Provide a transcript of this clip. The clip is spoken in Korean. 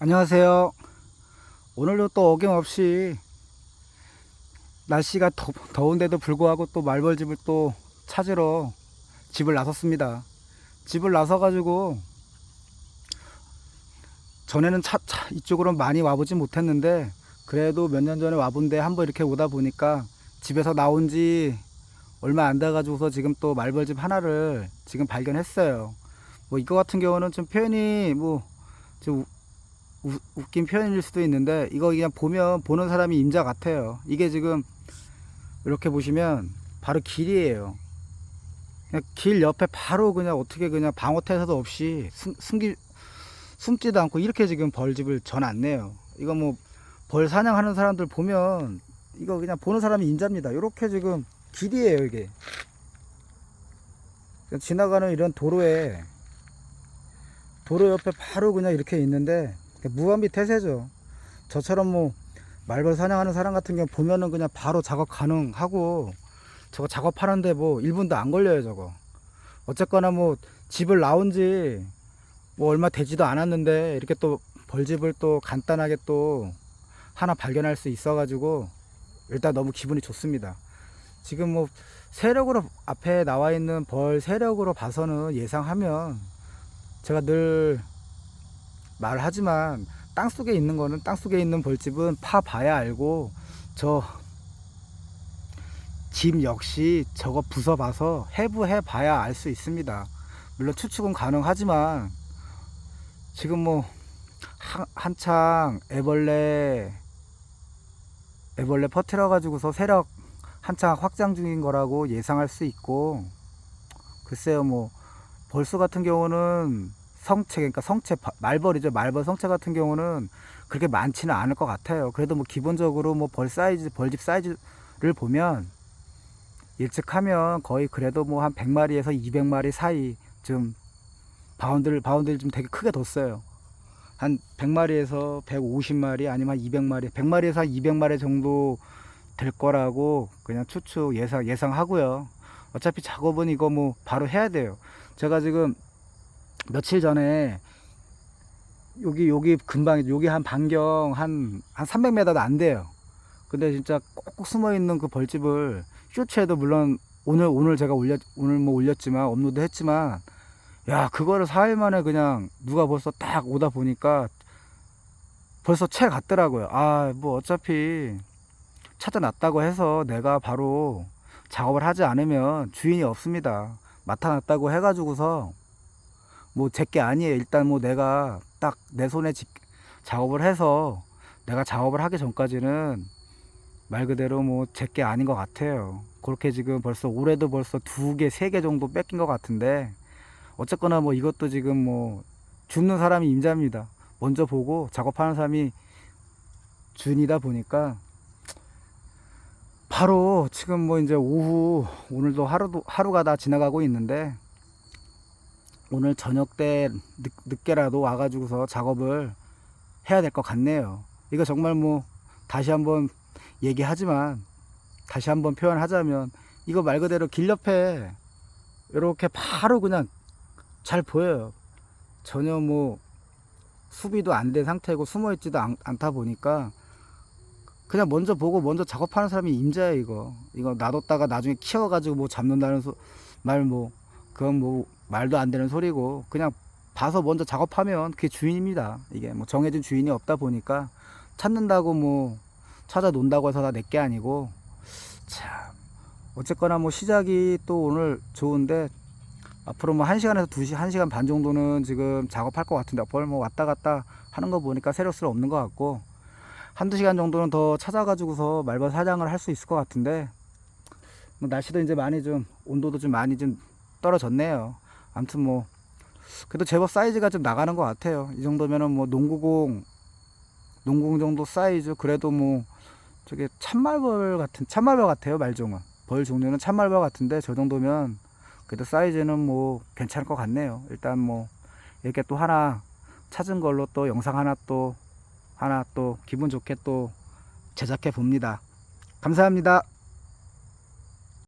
안녕하세요. 오늘도 또 어김없이 날씨가 더, 더운데도 불구하고 또 말벌집을 또 찾으러 집을 나섰습니다. 집을 나서가지고 전에는 차, 차 이쪽으로 많이 와보진 못했는데 그래도 몇 년 전에 와본데 한번 이렇게 오다 보니까 집에서 나온 지 얼마 안 돼가지고서 지금 또 말벌집 하나를 지금 발견했어요. 뭐 이거 같은 경우는 좀 표현이 뭐 좀 우- 웃긴 표현일 수도 있는데 이거 그냥 보면 보는 사람이 임자 같아요. 이게 지금 이렇게 보시면 바로 길이에요. 그냥 길 옆에 바로 그냥 어떻게 그냥 방어 태세도 없이 숨, 숨기 숨지도 않고 이렇게 지금 벌집을 전놨네요. 이거 뭐 벌 사냥하는 사람들 보면 이거 그냥 보는 사람이 임자입니다. 이렇게 지금 길이에요 이게. 지나가는 이런 도로에 도로 옆에 바로 그냥 이렇게 있는데 무한비 태세죠. 저처럼 뭐 말벌 사냥하는 사람 같은 경우 보면은 그냥 바로 작업 가능하고 저거 작업하는데 뭐 1분도 안 걸려요 저거. 어쨌거나 뭐 집을 나온 지 뭐 얼마 되지도 않았는데 이렇게 또 벌집을 또 간단하게 또 하나 발견할 수 있어 가지고 일단 너무 기분이 좋습니다. 지금 뭐 세력으로 앞에 나와 있는 벌 세력으로 봐서는 예상하면 제가 늘 말하지만 땅 속에 있는 거는 땅 속에 있는 벌집은 파 봐야 알고 저집 역시 저거 부숴봐서 해부해 봐야 알 수 있습니다. 물론 추측은 가능하지만 지금 뭐 한, 한창 애벌레 애벌레 퍼뜨려 가지고서 세력 한창 확장 중인 거라고 예상할 수 있고 글쎄요 뭐 벌써 같은 경우는 성체 그러니까 성체 바- 말벌이죠. 말벌 성체 같은 경우는 그렇게 많지는 않을 것 같아요. 그래도 뭐 기본적으로 뭐 벌 사이즈 벌집 사이즈를 보면 예측하면 거의 그래도 뭐 한 100마리에서 200마리 사이 좀 바운드를 바운드를 좀 되게 크게 뒀어요. 한 100마리에서 150마리 아니면 한 200마리 100마리에서 한 200마리 정도 될 거라고 그냥 추측 예상 예상하고요. 어차피 작업은 이거 뭐 바로 해야 돼요. 제가 지금 며칠 전에 여기 여기 근방 여기 한 반경 한 한 300m도 안 돼요. 근데 진짜 꼭 숨어 있는 그 벌집을 쇼츠에도 물론 오늘 오늘 제가 올렸 오늘 뭐 올렸지만 업로드 했지만 야 그거를 4일 만에 그냥 누가 벌써 딱 오다 보니까 벌써 채 갔더라고요. 아 뭐 어차피 찾아놨다고 해서 내가 바로 작업을 하지 않으면 주인이 없습니다. 맡아놨다고 해가지고서 뭐 제게 아니에요. 일단 뭐 내가 딱 내 손에 집- 작업을 해서 내가 작업을 하기 전까지는 말 그대로 뭐 제게 아닌 것 같아요. 그렇게 지금 벌써 올해도 벌써 두 개, 세 개 정도 뺏긴 것 같은데 어쨌거나 뭐 이것도 지금 뭐 죽는 사람이 임자입니다. 먼저 보고 작업하는 사람이 주인이다 보니까 바로 지금 뭐 이제 오후 오늘도 하루도 하루가 다 지나가고 있는데 오늘 저녁 때 늦, 늦게라도 와가지고서 작업을 해야 될 것 같네요. 이거 정말 뭐 다시 한번 얘기하지만 다시 한번 표현하자면 이거 말 그대로 길 옆에 이렇게 바로 그냥 잘 보여요. 전혀 뭐 수비도 안 된 상태고 숨어 있지도 않, 않다 보니까 그냥 먼저 보고 먼저 작업하는 사람이 임자예요 이거 이거 놔뒀다가 나중에 키워가지고 뭐 잡는다는 말 뭐 그건 뭐 말도 안 되는 소리고 그냥 봐서 먼저 작업하면 그게 주인입니다 이게 뭐 정해진 주인이 없다 보니까 찾는다고 뭐 찾아 논다고 해서 다 내게 아니고 참 어쨌거나 뭐 시작이 또 오늘 좋은데 앞으로 뭐 1시간에서 2시, 1시간 반 정도는 지금 작업할 것 같은데 벌뭐 왔다 갔다 하는 거 보니까 세력스는 없는 것 같고 한두 시간 정도는 더 찾아가지고서 말벌 사냥을 할 수 있을 것 같은데 뭐 날씨도 이제 많이 좀 온도도 좀 많이 좀 떨어졌네요. 아무튼 뭐 그래도 제법 사이즈가 좀 나가는 것 같아요. 이 정도면은 뭐 농구공 농구공 정도 사이즈 그래도 뭐 저게 참말벌 같은 참말벌 같아요 말종은 벌 종류는 참말벌 같은데 저 정도면 그래도 사이즈는 뭐 괜찮을 것 같네요. 일단 뭐 이렇게 또 하나 찾은 걸로 또 영상 하나 또 하나 또 기분 좋게 또 제작해 봅니다. 감사합니다.